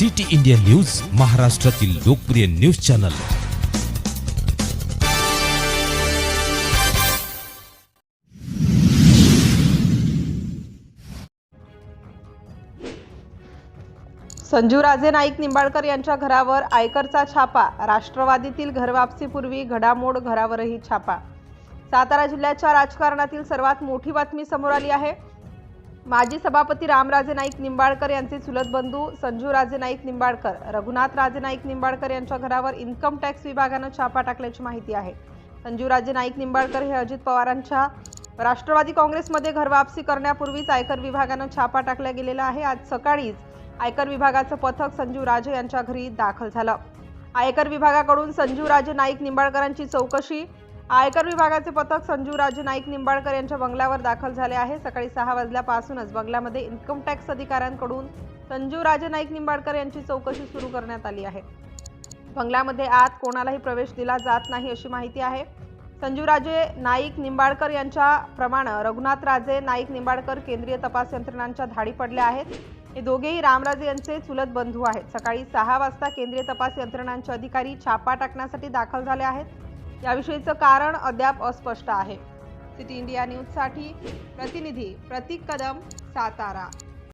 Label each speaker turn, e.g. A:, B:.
A: City India news महाराष्ट्रातील लोकप्रिय news channel.
B: Sanju Raje Naik Nimbalkar यांच्या घरावर आयकरचा छापा. राष्ट्रवादीतील घरवापसीपूर्वी घडामोड घरावरही छापा. सातारा जिल्ह्याच्या राजकारणातील सर्वात मोठी बातमी समोर आली आहे. माजी सभापती रामराजे नाईक निंबाळकर यांचे चुलत बंधू संजूराजे नाईक निंबाळकर रघुनाथ राजे नाईक निंबाळकर यांच्या घरावर इन्कम टॅक्स विभागानं छापा टाकल्याची माहिती आहे. संजूराजे नाईक निंबाळकर हे अजित पवारांच्या राष्ट्रवादी काँग्रेसमध्ये घरवापसी करण्यापूर्वीच आयकर विभागानं छापा टाकला गेलेला आहे. आज सकाळीच आयकर विभागाचं पथक संजू राजे यांच्या घरी दाखल झालं. आयकर विभागाकडून संजू राजे नाईक निंबाळकरांची चौकशी आयकर विभागाचे पथक संजू राजे नाईक निंबाळकर यांच्या बंगल्यावर दाखल झाले आहे. सकाळी सहा वाजल्यापासूनच बंगल्यामध्ये इन्कम टॅक्स अधिकाऱ्यांकडून संजू राजे नाईक निंबाळकर यांची चौकशी सुरू करण्यात आली आहे. बंगल्यामध्ये आत कोणालाही प्रवेश दिला जात नाही अशी माहिती आहे. संजूराजे नाईक निंबाळकर यांच्या प्रमाणे रघुनाथ राजे नाईक निंबाळकर केंद्रीय तपास यंत्रणांच्या धाडी पडल्या आहेत. हे दोघेही रामराजे यांचे चुलत बंधू आहेत. सकाळी सहा वाजता केंद्रीय तपास यंत्रणांचे अधिकारी छापा टाकण्यासाठी दाखल झाले आहेत. याविषयीचं कारण अद्याप अस्पष्ट आहे. सिटी इंडिया न्यूजसाठी प्रतिनिधी प्रतीक कदम सातारा.